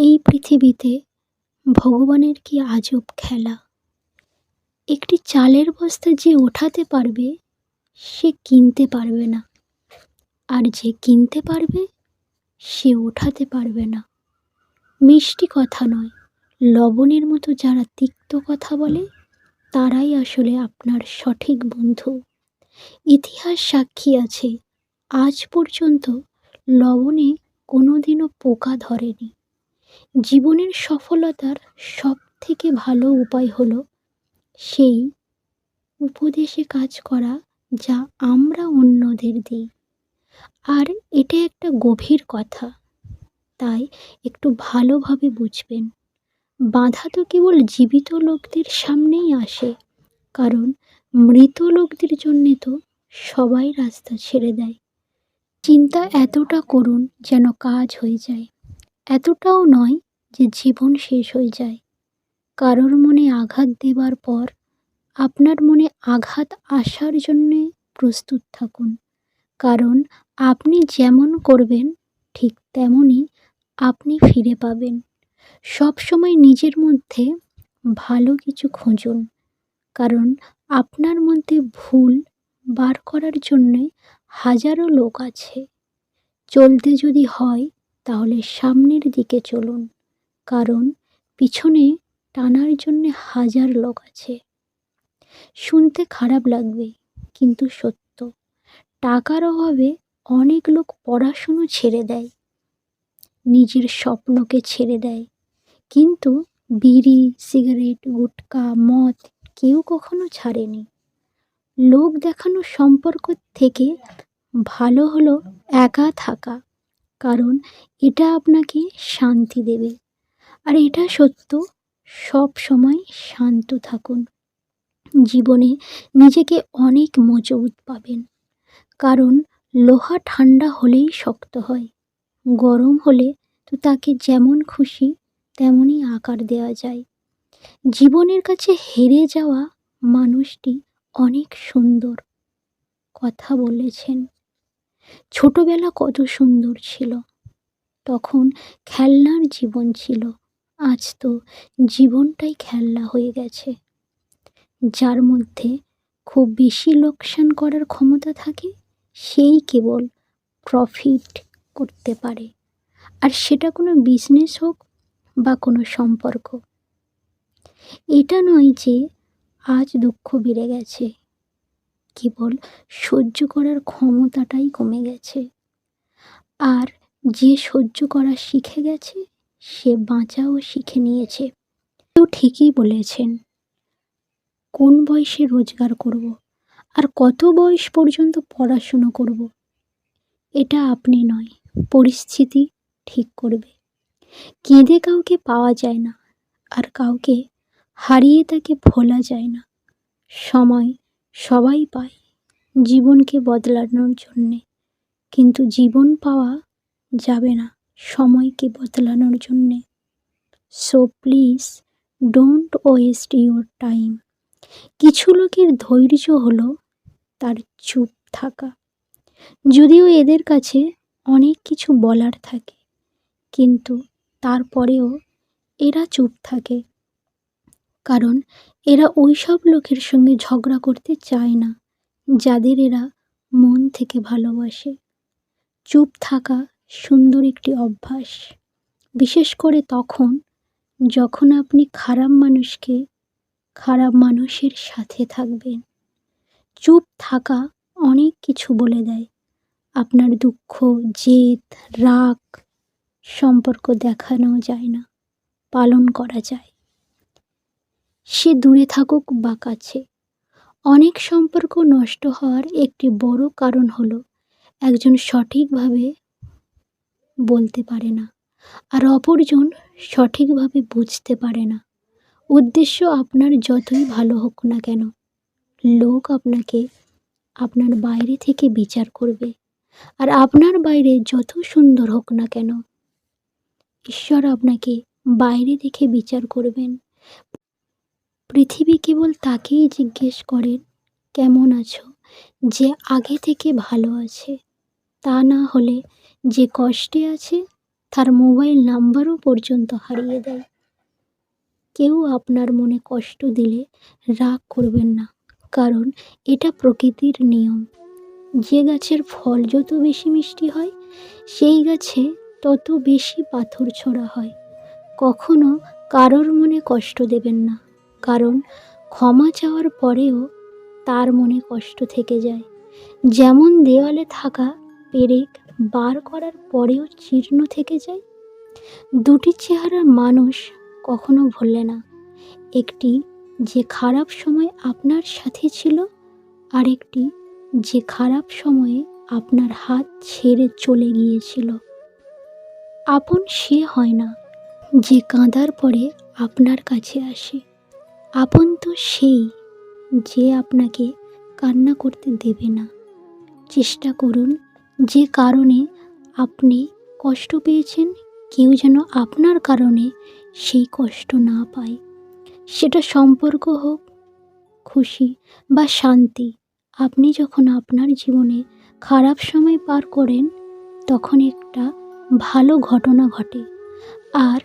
এই পৃথিবীতে ভগবানের কি আজব খেলা? একটি চালের বস্তা যে ওঠাতে পারবে, সে কিনতে পারবে না। আর যে কিনতে পারবে, সে ওঠাতে পারবে না। মিষ্টি কথা নয়, লবণের মতো যারা তিক্ত কথা বলে, তারাই আসলে আপনার সঠিক বন্ধু। ইতিহাস সাক্ষী আছে, আজ পর্যন্ত লবণে কোনোদিনও পোকা ধরেনি। জীবনের সফলতার সব থেকে ভালো উপায় হলো সেই উপদেশে কাজ করা যা আমরা অন্যদের দিই। আর এটা একটা গভীর কথা, তাই একটু ভালোভাবে বুঝবেন। বাধা তো কেবল জীবিত লোকদের সামনেই আসে, কারণ মৃত লোকদের জন্যে তো সবাই রাস্তা ছেড়ে দেয়। চিন্তা এতটা করুন যেন কাজ হয়ে যায়। এতটাও নয় যে জীবন শেষ হয়ে যায়। কারোর মনে আঘাত দেবার পর আপনার মনে আঘাত আসার জন্যে প্রস্তুত থাকুন। কারণ আপনি যেমন করবেন, ঠিক তেমনই আপনি ফিরে পাবেন। সব সময় নিজের মধ্যে ভালো কিছু খুঁজুন। কারণ আপনার মধ্যে ভুল বার করার জন্যে হাজারো লোক আছে। চলতে যদি হয় তাহলে সামনের দিকে চলুন, কারণ পিছনে টানার জন্যে হাজার লোক আছে। শুনতে খারাপ লাগবে, কিন্তু সত্য। টাকার অভাবে অনেক লোক পড়াশুনো ছেড়ে দেয়, নিজের স্বপ্নকে ছেড়ে দেয়। কিন্তু বিড়ি, সিগারেট, গুটকা, মদ কেউ কখনো ছাড়েনি। লোক দেখানো সম্পর্ক থেকে ভালো হলো একা থাকা। কারণ এটা আপনাকে শান্তি দেবে। আর এটা সত্য, সব সময় শান্ত থাকুন। জীবনে নিজেকে অনেক মজবুত পাবেন। কারণ লোহা ঠান্ডা হলেই শক্ত হয়, গরম হলে তো তাকে যেমন খুশি তেমনই আকার দেওয়া যায়। জীবনের কাছে হেরে যাওয়া মানুষটি অনেক সুন্দর, কথা বলেছেন। ছোটবেলা কত সুন্দর ছিল। তখন খেলনার জীবন ছিল। আজ তো জীবনটাই খেলনা হয়ে গেছে। যার মধ্যে খুব বেশি লোকসান করার ক্ষমতা থাকে, সেই কেবল প্রফিট করতে পারে। আর সেটা কোনো বিজনেস হোক বা কোনো সম্পর্ক। এটা নয় যে আজ দুঃখ বেড়ে গেছে। কেবল সহ্য করার ক্ষমতাটাই কমে গেছে। আর যে সহ্য করা শিখে গেছে, সে বাঁচাও শিখে নিয়েছে। কেউ ঠিকই বলেছেন, কোন বয়সে রোজগার করব আর কত বয়স পর্যন্ত পড়াশুনো করব, এটা আপনি নয়, পরিস্থিতি ঠিক করবে। কেঁদে কাউকে পাওয়া যায় না, আর কাউকে হারিয়ে তাকে ভোলা যায় না। সময় সবাই পায় জীবনকে বদলানোর জন্যে। কিন্তু জীবন পাওয়া যাবে না সময়কে বদলানোর জন্যে। So please don't waste your time কিছু লোকের ধৈর্য হলো তার চুপ থাকা। যদিও এদের কাছে অনেক কিছু বলার থাকে, কিন্তু তারপরেও এরা চুপ থাকে। কারণ এরা ওই সব লোকের সঙ্গে ঝগড়া করতে চায় না, যাদের এরা মন থেকে ভালোবাসে। চুপ থাকা সুন্দর একটি অভ্যাস। বিশেষ করে তখন যখন আপনি খারাপ মানুষকে খারাপ মানুষের সাথে থাকবেন। চুপ থাকা অনেক কিছু বলে দেয়। আপনার দুঃখ, জেদ, রাগ সম্পর্ক দেখানো যায় না, পালন করা যায়। সে দূরে থাকুক বা কাছে। অনেক সম্পর্ক নষ্ট হওয়ার একটি বড় কারণ হলো, একজন সঠিকভাবে বলতে পারে না আর অপরজন সঠিকভাবে বুঝতে পারে না। উদ্দেশ্য আপনার যতই ভালো হোক না কেন, লোক আপনাকে আপনার বাইরে থেকে বিচার করবে আর আপনার বাইরে যত সুন্দর হোক না কেন, ঈশ্বর আপনাকে বাইরে দেখে বিচার করবেন। পৃথিবী কেবল তাকেই জিজ্ঞেস করেন, কেমন আছো? যে আগে থেকে ভালো আছে। তা না হলে যে কষ্টে আছে, তার মোবাইল নাম্বারও পর্যন্ত হারিয়ে দেয়। কেউ আপনার মনে কষ্ট দিলে রাগ করবেন না, কারণ এটা প্রকৃতির নিয়ম। যে গাছের ফল যত বেশি মিষ্টি হয়, সেই গাছে তত বেশি পাথর ছোড়া হয়। কখনো কারোর মনে কষ্ট দেবেন না। কারণ ক্ষমা চাওয়ার পরেও তার মনে কষ্ট থেকে যায়। যেমন দেওয়ালে থাকা পেরেক বার করার পরেও চীর্ণ থেকে যায়। দুটি চেহারার মানুষ কখনো ভুললে না। একটি যে খারাপ সময় আপনার সাথে ছিল, আরেকটি যে খারাপ সময়ে আপনার হাত ছেড়ে চলে গিয়েছিল। আপন সে হয় না, যে কাঁদার পরে আপনার কাছে আসে। আপন তো সেই যে আপনাকে কান্না করতে দেবে না। চেষ্টা করুন যে কারণে আপনি কষ্ট পেয়েছেন, কেউ যেন আপনার কারণে সেই কষ্ট না পায়। সেটা সম্পর্ক হোক, খুশি বা শান্তি, আপনি যখন আপনার জীবনে খারাপ সময় পার করেন, তখন একটা ভালো ঘটনা ঘটে। আর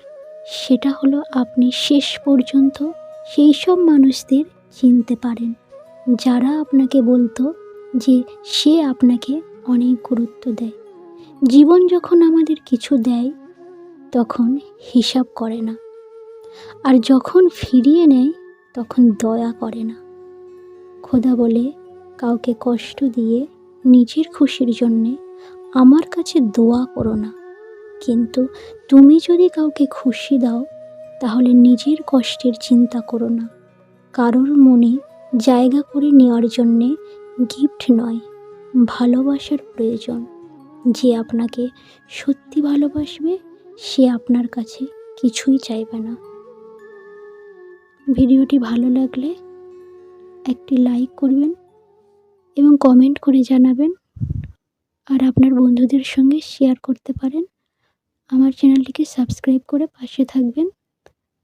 সেটা হলো আপনি শেষ পর্যন্ত সেই সব মানুষদের চিনতে পারেন। যারা আপনাকে বলতো যে সে আপনাকে অনেক গুরুত্ব দেয়। জীবন যখন আমাদের কিছু দেয়, তখন হিসাব করে না। আর যখন ফিরিয়ে নেয়, তখন দয়া করে না। খোদা বলে, কাউকে কষ্ট দিয়ে নিজের খুশির জন্যে আমার কাছে দোয়া করো না। কিন্তু তুমি যদি কাউকে খুশি দাও তাহলে নিজের কষ্টের চিন্তা করো না। কারোর মনে জায়গা করে নেওয়ার জন্যে গিফট নয়, ভালোবাসার প্রয়োজন। যে আপনাকে সত্যি ভালোবাসবে, সে আপনার কাছে কিছুই চাইবে না। ভিডিওটি ভালো লাগলে একটি লাইক করবেন এবং কমেন্ট করে জানাবেন। আর আপনার বন্ধুদের সঙ্গে শেয়ার করতে পারেন। আমার চ্যানেলটিকে সাবস্ক্রাইব করে পাশে থাকবেন।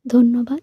ধন্যবাদ।